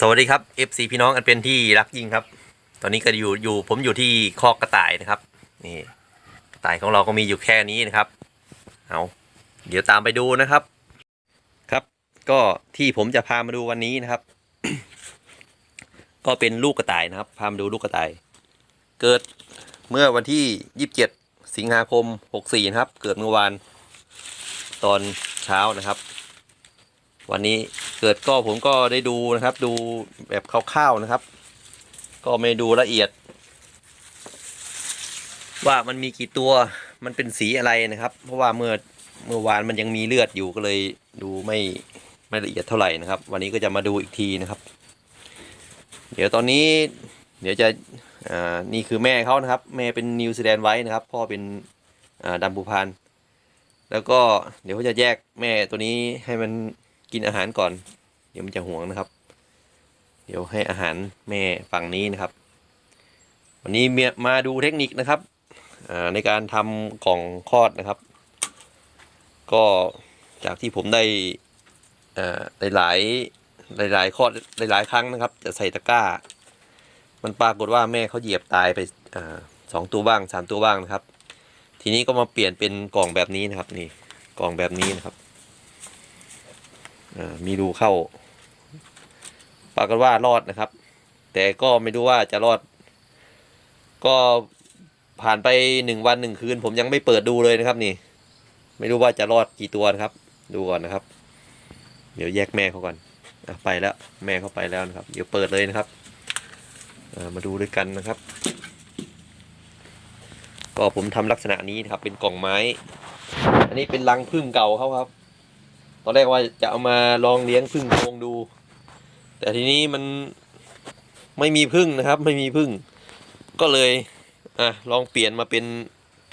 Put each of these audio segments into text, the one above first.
สวัสดีครับ FC พี่น้องอันเป็นที่รักยิ่งครับ ตอนนี้ก็อยู่อยู่ผมอยู่ที่คอกกระต่ายนะครับนี่กระต่ายของเราก็มีอยู่แค่นี้นะครับเอาเดี๋ยวตามไปดูนะครับ ครับ ก็ที่ผมจะพามาดูวันนี้นะครับ ก็เป็นลูกกระต่ายนะครับ พามาดูลูกกระต่าย เกิดเมื่อวันที่ 27 สิงหาคม 64 นะครับ เกิดเมื่อวานตอนเช้านะครับ วันนี้ เกิดก็ผมก็ได้ดูนะครับ ดูแบบคร่าวๆนะครับ ก็ไม่ดูละเอียด ว่ามันมีกี่ตัวมันเป็นสีอะไรนะครับ เพราะว่าเมื่อเมื่อวานมันยังมีเลือดอยู่ก็เลยดูไม่ไม่ละเอียดเท่าไหร่นะครับ วันนี้ก็จะมาดูอีกทีนะครับ เดี๋ยวตอนนี้ เดี๋ยวจะอ่านี่คือแม่เขานะครับ แม่เป็นนิวซีแลนด์ไว้นะครับ พ่อเป็นอ่าดำภูพานแล้วก็เดี๋ยวเขาจะแยกแม่ตัวนี้ให้มัน กินอาหารก่อน เดี๋ยวมันจะห่วงนะครับ เดี๋ยวให้อาหารแม่ฝั่งนี้นะครับ วันนี้เมียมาดูเทคนิคนะครับในการทำกล่องคลอดนะครับ ก็จากที่ผมได้หลายหลายหลายคลอดหลายครั้งนะครับ จะใส่ตะกร้า มันปรากฏว่าแม่เขาเหยียบตายไปอสองตัวบ้างสามตัวบ้างนะครับ ทีนี้ก็มาเปลี่ยนเป็นกล่องแบบนี้นะครับนี่กล่องแบบนี้นะครับ มีรูเข้า ปรากฏว่ารอดนะครับ แต่ก็ไม่รู้ว่าจะรอด ก็ผ่านไปหนึ่งวันหนึ่งคืน ผมยังไม่เปิดดูเลยนะครับ นี่ ไม่รู้ว่าจะรอดกี่ตัวนะครับ ดูก่อนนะครับ เดี๋ยวแยกแม่เขาก่อนอไปแล้ว แม่เขาไปแล้วนะครับ เดี๋ยวเปิดเลยนะครับมาดูด้วยกันนะครับ ก็ผมทำลักษณะนี้นะครับ เป็นกล่องไม้ อันนี้เป็นรังพึ่งเก่าเขาครับ ตอนแรกว่าจะเอามาลองเลี้ยงพึ่งโพงดู แต่ทีนี้มันไม่มีพึ่งนะครับ ไม่มีพึ่ง ก็เลยอะลองเปลี่ยนมาเป็น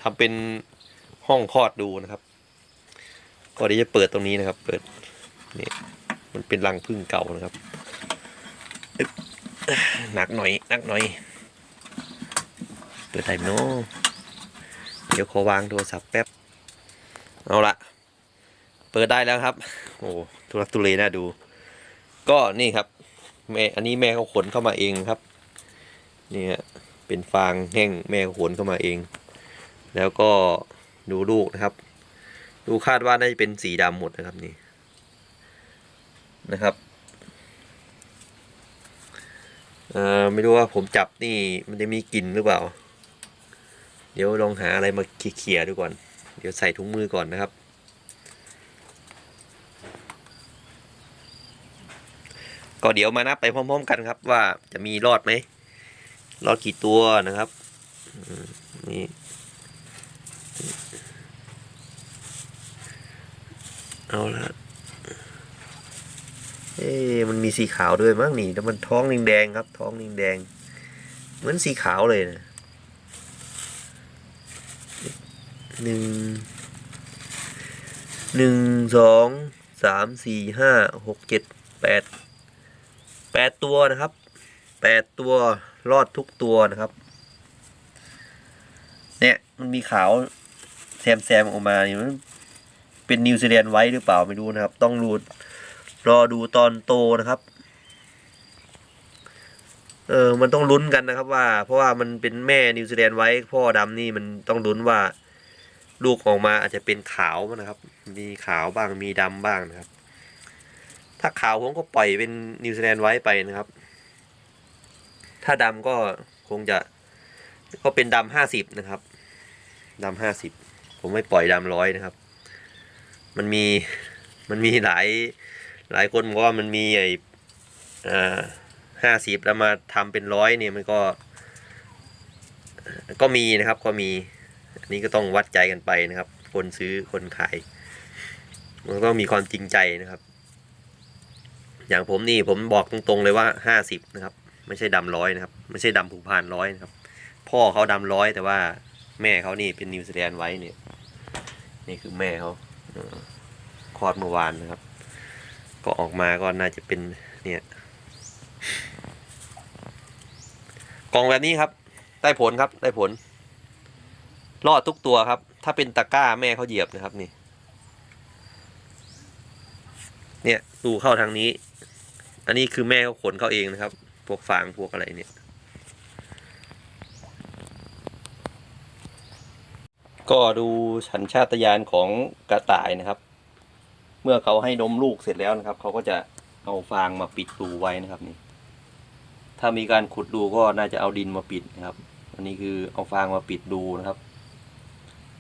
ทำเป็นห้องคลอดดูนะครับก็เดี๋ยวจะเปิดตรงนี้นะครับ เปิดนี่มันเป็นรังพึ่งเก่านะครับอึ๊บหนักหน่อยหนักหน่อย เปิดไทม์โนเดี๋ยวขอวางโทรศัพท์แป๊บ เอาละ เปิดได้แล้วครับ โอ้ทุลักทุเลน่าดู ก็นี่ครับ แม่อันนี้แม่เขาขนเข้ามาเองครับ นี่ฮะเป็นฟางแห้งแม่เขาขนเข้ามาเอง แล้วก็ดูลูกนะครับ ดูคาดว่าน่าจะเป็นสีดำหมดนะครับนี่นะครับเอ่อไม่รู้ว่าผมจับนี่มันจะมีกลิ่นหรือเปล่า เดี๋ยวลองหาอะไรมาเขี่ยๆดูก่อน เดี๋ยวใส่ถุงมือก่อนนะครับ ก็เดี๋ยวมานับไปพร้อม ๆ กันครับ ว่าจะมีรอดไหมรอดกี่ตัวนะครับนี่เอาละเอ๊มันมีสีขาวด้วยมั้งนี่แต่มันท้องแดงๆครับ ท้องแดงๆเหมือนสีขาวเลยนะหนึ่งหนึ่งสองสามสี่ห้าหกเจ็ดแปด แปดตัวนะครับแปดตัวรอดทุกตัวนะครับ เนี่ยมันมีขาวแซมแซมออกมานี่มันเป็นนิวซีแลนด์ไว้หรือเปล่าไม่รู้นะครับ ต้องรูดรอดูตอนโตนะครับ เออมันต้องลุ้นกันนะครับว่า เพราะว่ามันเป็นแม่นิวซีแลนด์ไว้พ่อดำนี่มันต้องลุ้นว่า ลูกออกมาอาจจะเป็นขาวนะครับ มีขาวบ้างมีดำบ้างนะครับ ถ้าขาวผมก็ปล่อยเป็นนิวซีแลนด์ไว้ไปนะครับ ถ้าดำก็คงจะก็เป็นดำห้าสิบนะครับดำห้าสิบผมไม่ปล่อยดำร้อยนะครับ มันมีมันมีหลายหลายคนบอกว่ามันมีไอห้าสิบแล้วมาทำเป็นร้อยเนี่ยมันก็ ก็มีนะครับก็มี อันนี้ก็ต้องวัดใจกันไปนะครับ คนซื้อคนขาย มันก็มีความจริงใจนะครับ อย่างผมนี่ผมบอกตรงๆเลยว่าห้าสิบนะครับ ไม่ใช่ดำร้อยนะครับ ไม่ใช่ดำผูกพานร้อยนะครับ พ่อเขาดำร้อยแต่ว่าแม่เขานี่เป็นนิวซีแลนด์ไว้เนี่ย นี่คือแม่เขาคลอดเมื่อวานนะครับ ก็ออกมาก็น่าจะเป็นเนี่ยกล่องแบบนี้ครับ ได้ผลครับได้ผล รอดทุกตัวครับ ถ้าเป็นตะกร้าแม่เขาเหยียบนะครับนี่ เนี่ยดูเข้าทางนี้ อันนี้คือแม่เขาขนเขาเองนะครับ พวกฟางพวกอะไรเนี่ย ก็ดูสัญชาตญาณของกระต่ายนะครับ เมื่อเขาให้นมลูกเสร็จแล้วนะครับ เขาก็จะเอาฟางมาปิดรูไว้นะครับนี่ ถ้ามีการขุดรูก็น่าจะเอาดินมาปิดนะครับ อันนี้คือเอาฟางมาปิดรูนะครับ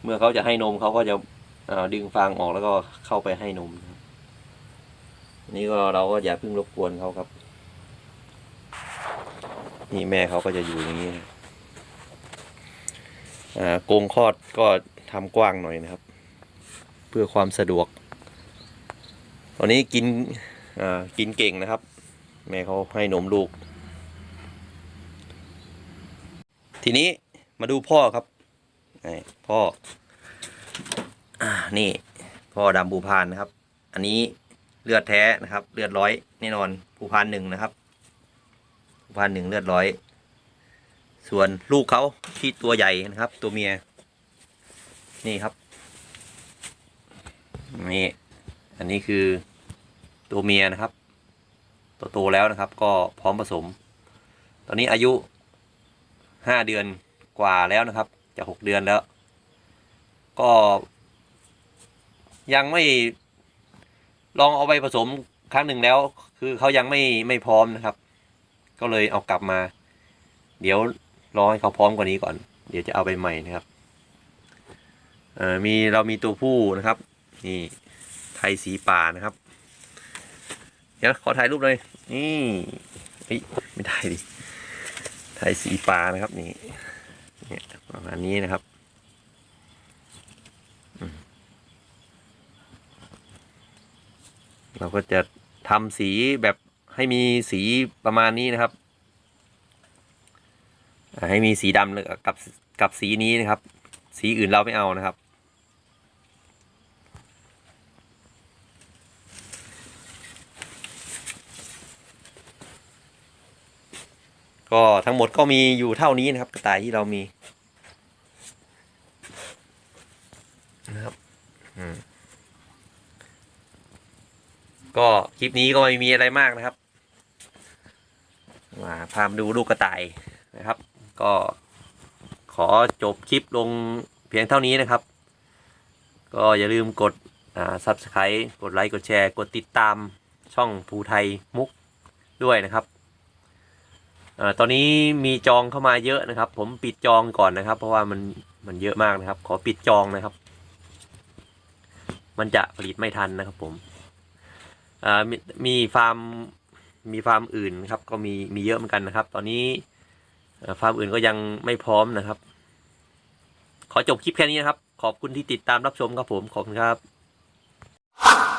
เมื่อเขาจะให้นมเขาก็จะดึงฟางออกแล้วก็เข้าไปให้นมนะ นนี้ก็เราก็อย่าเพิ่งรบกวนเขาครับ นี่แม่เขาก็จะอยู่อย่างนี้นะอ่ากรงคลอดก็ทำกว้างหน่อยนะครับ เพื่อความสะดวก ตอนนี้กินอ่ากินเก่งนะครับ แม่เขาให้นมลูก ทีนี้มาดูพ่อครับพ่ออ่านี่ พ่อดำภูพานนะครับ อันนี้ เลือดแท้นะครับ เลือดร้อยแน่นอนภูพานหนึ่งนะครับภูพานหนึ่งเลือดร้อย ส่วนลูกเขาที่ตัวใหญ่นะครับ ตัวเมีย นี่ครับนี่อันนี้คือตัวเมียนะครับตัวโตแล้วนะครับ ก็พร้อมผสม ตอนนี้อายุห้าเดือนกว่าแล้วนะครับ จะหกเดือนแล้ว ก็ยังไม่ ลองเอาไปผสมครั้งหนึ่งแล้ว คือเขายังไม่ไม่พร้อมนะครับ ก็เลยเอากลับมา เดี๋ยวรอให้เขาพร้อมกว่านี้ก่อน เดี๋ยวจะเอาไปใหม่นะครับเออมีเรามีตัวผู้นะครับ นี่ไทยสีป่านะครับ เดี๋ยวขอถ่ายรูปเลยนี่เอ้ยไม่ได้ดิไทยสีป่านะครับนี่เนี่ยประมาณนี้นะครับ เราก็จะทำสีแบบให้มีสีประมาณนี้นะครับ ให้มีสีดำกับกับสีนี้นะครับ สีอื่นเราไม่เอานะครับ ก็ทั้งหมดก็มีอยู่เท่านี้นะครับกระต่ายที่เรามีนะครับอืม ก็ค ลิปนี้ก็ไม่มีอะไรมากนะครับ มาพามาดูลูกกระต่ายนะครับ ก็ขอจบคลิปลงเพียงเท่านี้นะครับ ก็อย่าลืมกดอ่า subscribe กดไลค์ กดแชร์ กดติดตามช่องภูไทยมุกด้วยนะครับอาตอนนี้มีจองเข้ามาเยอะนะครับ ผมปิดจองก่อนนะครับ เพราะว่ามันมันเยอะมากนะครับ ขอปิดจองนะครับ มันจะผลิตไม่ทันนะครับผม มีฟาร์มมีฟาร์มอื่นครับก็มีมีเยอะเหมือนกันนะครับ ตอนนี้ฟาร์มอื่นก็ยังไม่พร้อมนะครับ ขอจบคลิปแค่นี้นะครับ ขอบคุณที่ติดตามรับชมครับผม ขอบคุณครับ